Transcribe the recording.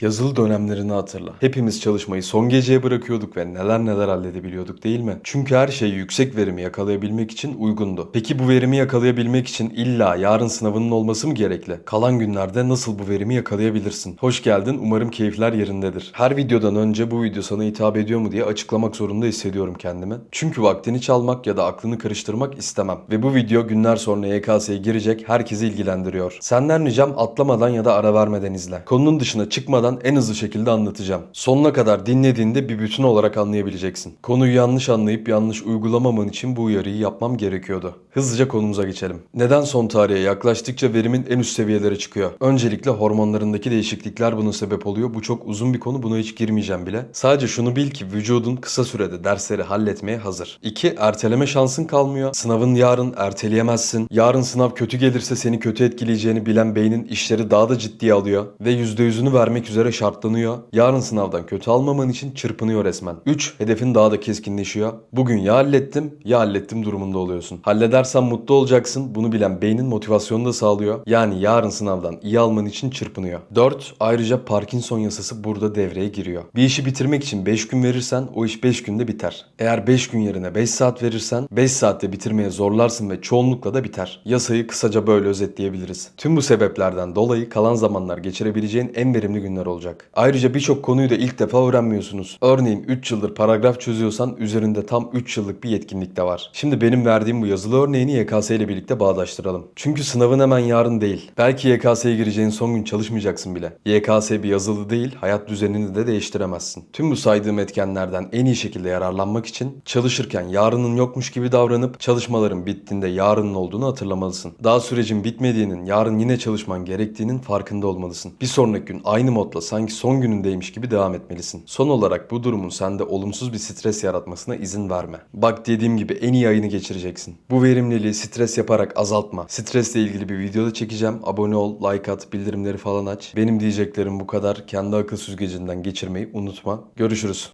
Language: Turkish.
Yazılı dönemlerini hatırla. Hepimiz çalışmayı son geceye bırakıyorduk ve neler neler halledebiliyorduk değil mi? Çünkü her şey yüksek verimi yakalayabilmek için uygundu. Peki bu verimi yakalayabilmek için illa yarın sınavının olması mı gerekli? Kalan günlerde nasıl bu verimi yakalayabilirsin? Hoş geldin. Umarım keyifler yerindedir. Her videodan önce bu video sana hitap ediyor mu diye açıklamak zorunda hissediyorum kendimi. Çünkü vaktini çalmak ya da aklını karıştırmak istemem. Ve bu video günler sonra YKS'ye girecek herkesi ilgilendiriyor. Senden ricam atlamadan ya da ara vermeden izle. Konunun dışına çıkmadan en hızlı şekilde anlatacağım. Sonuna kadar dinlediğinde bir bütün olarak anlayabileceksin. Konuyu yanlış anlayıp yanlış uygulamaman için bu uyarıyı yapmam gerekiyordu. Hızlıca konumuza geçelim. Neden son tarihe yaklaştıkça verimin en üst seviyelere çıkıyor? Öncelikle hormonlarındaki değişiklikler buna sebep oluyor. Bu çok uzun bir konu. Buna hiç girmeyeceğim bile. Sadece şunu bil ki vücudun kısa sürede dersleri halletmeye hazır. 2. Erteleme şansın kalmıyor. Sınavın yarın erteleyemezsin. Yarın sınav kötü gelirse seni kötü etkileyeceğini bilen beynin işleri daha da ciddiye alıyor. Ve %100'ünü vermek üzere şartlanıyor. Yarın sınavdan kötü almaman için çırpınıyor resmen. 3. Hedefin daha da keskinleşiyor. Bugün ya hallettim ya hallettim durumunda oluyorsun. Halledersen mutlu olacaksın. Bunu bilen beynin motivasyonu da sağlıyor. Yani yarın sınavdan iyi alman için çırpınıyor. 4. Ayrıca Parkinson yasası burada devreye giriyor. Bir işi bitirmek için 5 gün verirsen o iş 5 günde biter. Eğer 5 gün yerine 5 saat verirsen 5 saatte bitirmeye zorlarsın ve çoğunlukla da biter. Yasayı kısaca böyle özetleyebiliriz. Tüm bu sebeplerden dolayı kalan zamanlar geçirebileceğin en verimli günler olacak. Ayrıca birçok konuyu da ilk defa öğrenmiyorsunuz. Örneğin 3 yıldır paragraf çözüyorsan üzerinde tam 3 yıllık bir yetkinlik de var. Şimdi benim verdiğim bu yazılı örneğini YKS ile birlikte bağdaştıralım. Çünkü sınavın hemen yarın değil. Belki YKS'ye gireceğin son gün çalışmayacaksın bile. YKS bir yazılı değil, hayat düzenini de değiştiremezsin. Tüm bu saydığım etkenlerden en iyi şekilde yararlanmak için çalışırken yarının yokmuş gibi davranıp çalışmaların bittiğinde yarının olduğunu hatırlamalısın. Daha sürecin bitmediğinin, yarın yine çalışman gerektiğinin farkında olmalısın. Bir sonraki gün aynı modla sanki son günündeymiş gibi devam etmelisin. Son olarak bu durumun sende olumsuz bir stres yaratmasına izin verme. Bak dediğim gibi en iyi ayını geçireceksin. Bu verimliliği stres yaparak azaltma. Stresle ilgili bir video da çekeceğim. Abone ol, like at, bildirimleri falan aç. Benim diyeceklerim bu kadar. Kendi akıl süzgecinden geçirmeyi unutma. Görüşürüz.